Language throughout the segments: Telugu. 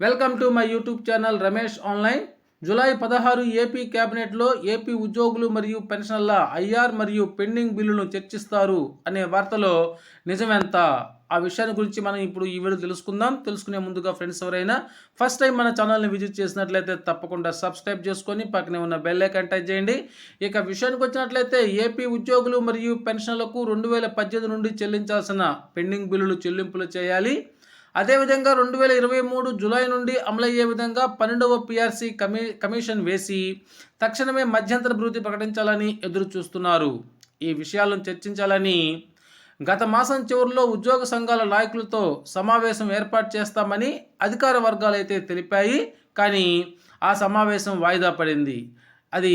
Welcome to my YouTube channel Ramesh online. July పదహారు ఏపీ కేబినెట్లో ఏపీ ఉద్యోగులు మరియు పెన్షన్ల ఐఆర్ మరియు పెండింగ్ బిల్లును చర్చిస్తారు అనే వార్తలో నిజమెంత? ఆ విషయాన్ని గురించి మనం ఇప్పుడు ఈ వీడియో తెలుసుకుందాం. తెలుసుకునే ముందుగా ఫ్రెండ్స్ ఎవరైనా ఫస్ట్ టైం మన ఛానల్ని విజిట్ చేసినట్లయితే తప్పకుండా సబ్స్క్రైబ్ చేసుకొని పక్కనే ఉన్న బెల్ ఐకాన్ టచ్ చేయండి. ఇక విషయానికి వచ్చినట్లయితే ఏపీ ఉద్యోగులు మరియు పెన్షన్లకు రెండు వేల పద్దెనిమిది నుండి చెల్లించాల్సిన పెండింగ్ బిల్లులు చెల్లింపులు చేయాలి. అదేవిధంగా రెండు వేల ఇరవై మూడు జూలై నుండి అమలయ్యే విధంగా పన్నెండవ పిఆర్సీ కమి కమిషన్ వేసి తక్షణమే మధ్యంతర భృతి ప్రకటించాలని ఎదురు చూస్తున్నారు. ఈ విషయాలను చర్చించాలని గత మాసం చివరిలో ఉద్యోగ సంఘాల నాయకులతో సమావేశం ఏర్పాటు చేస్తామని అధికార వర్గాలు అయితే తెలిపాయి. కానీ ఆ సమావేశం వాయిదా పడింది. అది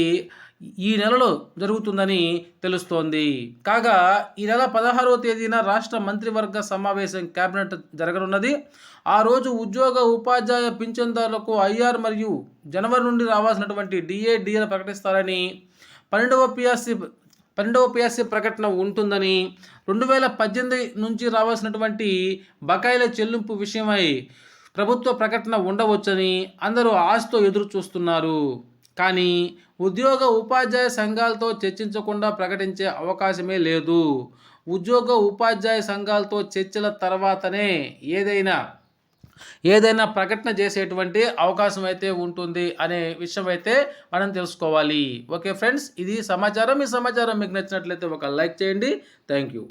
ఈ నెలలో జరుగుతుందని తెలుస్తోంది. కాగా ఈ నెల పదహారవ తేదీన రాష్ట్ర మంత్రివర్గ సమావేశం కేబినెట్ జరగనున్నది. ఆ రోజు ఉద్యోగ ఉపాధ్యాయ పింఛన్దారులకు ఐఆర్ మరియు జనవరి నుండి రావాల్సినటువంటి డిఏ ప్రకటిస్తారని పన్నెండవ పిఎస్సి పన్నెండవ పిఎస్సి ప్రకటన ఉంటుందని రెండు వేల పద్దెనిమిది నుంచి రావాల్సినటువంటి బకాయిల చెల్లింపు విషయమై ప్రభుత్వ ప్రకటన ఉండవచ్చని అందరూ ఆశతో ఎదురు చూస్తున్నారు కానీ ఉద్యోగ ఉపాధ్యాయ సంఘాలతో చర్చించకుండా ప్రకటించే అవకాశమే లేదు. ఉద్యోగ ఉపాధ్యాయ సంఘాలతో చర్చల తర్వాతనే ఏదైనా ఏదైనా ప్రకటన చేసేటువంటి అవకాశం అయితే ఉంటుంది అనే విషయం అయితే మనం తెలుసుకోవాలి. ఓకే ఫ్రెండ్స్ ఇది సమాచారం. ఈ సమాచారం మీకు నచ్చినట్లయితే ఒక లైక్ చేయండి. Thank you.